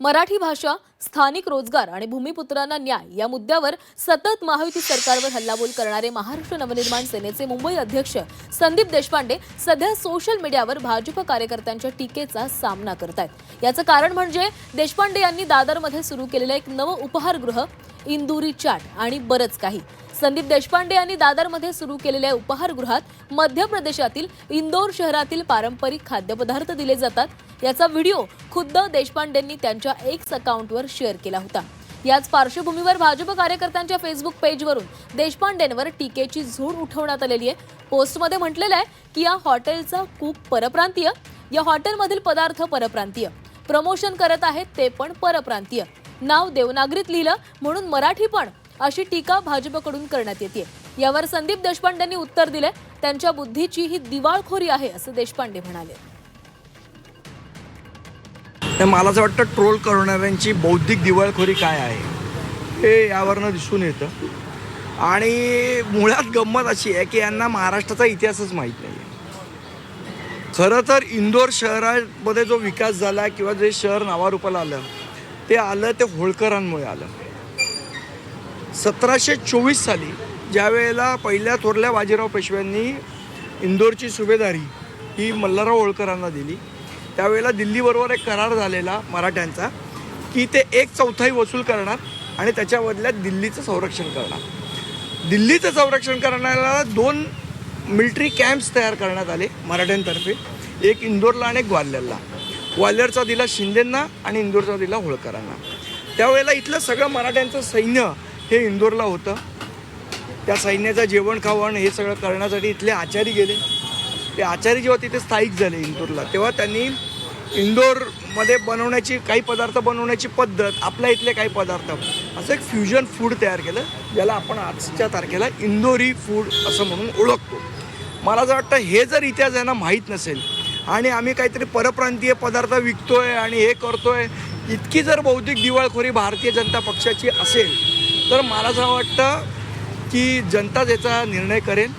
मराठी भाषा स्थानिक रोजगार आणि भूमिपुत्रांना न्याय या मुद्द्यावर सतत महायुती सरकारवर हल्लाबोल करणारे महाराष्ट्र नवनिर्माण सेनेचे मुंबई अध्यक्ष संदीप देशपांडे सध्या सोशल मीडियावर भाजप कार्यकर्त्यांच्या टीकेचा सामना करत आहेत याचं कारण म्हणजे देशपांडे यांनी दादरमध्ये सुरू केलेलं एक नवं उपहारगृह इंदुरी चाट आणि बरंच काही. संदीप देशपांडे यांनी दादरमध्ये सुरू केलेल्या उपहारगृहात मध्य प्रदेशातील इंदोर शहरातील पारंपरिक खाद्यपदार्थ दिले जातात. याचा व्हिडिओ खुद्द देशपांडेंनी त्यांच्या एक्स अकाउंटवर शेअर केला होता. याच पार्श्वभूमीवर भाजप कार्यकर्त्यांच्या फेसबुक पेजवरून देशपांडेंवर टीकेची झोड उठवण्यात आलेली आहे. पोस्टमध्ये म्हटलेलं आहे की या हॉटेलचा कूक परप्रांतीय या हॉटेलमधील पदार्थ परप्रांतीय. प्रमोशन करत आहेत ते पण परप्रांतीय. नाव देवनागरीत लिहिलं म्हणून मराठी पण अशी टीका भाजपकडून करण्यात येते यावर संदीप देशपांडेंनी उत्तर दिले त्यांच्या बुद्धीची ही दिवाळखोरी आहे असं देशपांडे म्हणाले. तर मला असं वाटतं ट्रोल करणाऱ्यांची बौद्धिक दिवाळखोरी काय आहे? हे यावरनं दिसून येतं. आणि मुळात गंमत अशी आहे की यांना महाराष्ट्राचा इतिहासच माहीत नाही आहे खरं तर इंदोर शहरामध्ये जो विकास झाला किंवा जे शहर नावारूपाला आलं ते आलं ते होळकरांमुळे आलं. सतराशे चोवीस साली ज्यावेळेला पहिल्या थोरल्या बाजीराव पेशव्यांनी इंदोरची सुभेदारी ही मल्हारराव होळकरांना दिली त्यावेळेला दिल्लीबरोबर एक करार झालेला मराठ्यांचा की ते एक चौथाई वसूल करणार आणि त्याच्या बदल्यात दिल्लीचं संरक्षण करणार. दिल्लीचं संरक्षण करण्याला दोन मिलिटरी कॅम्प्स तयार करण्यात आले मराठ्यांतर्फे. एक इंदोरला आणि एक ग्वाल्हेरला ग्वाल्हेरचा दिला शिंदेंना आणि इंदोरचा दिला होळकरांना. त्यावेळेला इथलं सगळं मराठ्यांचं सैन्य हे इंदोरला होतं. त्या सैन्याचं जेवण खावण हे सगळं करण्यासाठी इथले आचारी गेले. ते आचारी जेव्हा तिथे स्थायिक झाले इंदोरला तेव्हा त्यांनी इंदोरमध्ये बनवण्याची काही पदार्थ बनवण्याची पद्धत आपल्या इथले काही पदार्थ. असं एक फ्युजन फूड तयार केलं ज्याला आपण आजच्या तारखेला इंदोरी फूड असं म्हणून ओळखतो. मला असं वाटतं हे जर इतिहास यांना माहीत नसेल आणि आम्ही काहीतरी परप्रांतीय पदार्थ विकतोय आणि हे करतोय इतकी जर बौद्धिक दिवाळखोरी भारतीय जनता पक्षाची असेल तर मला असं वाटतं की जनताच याचा निर्णय करेल.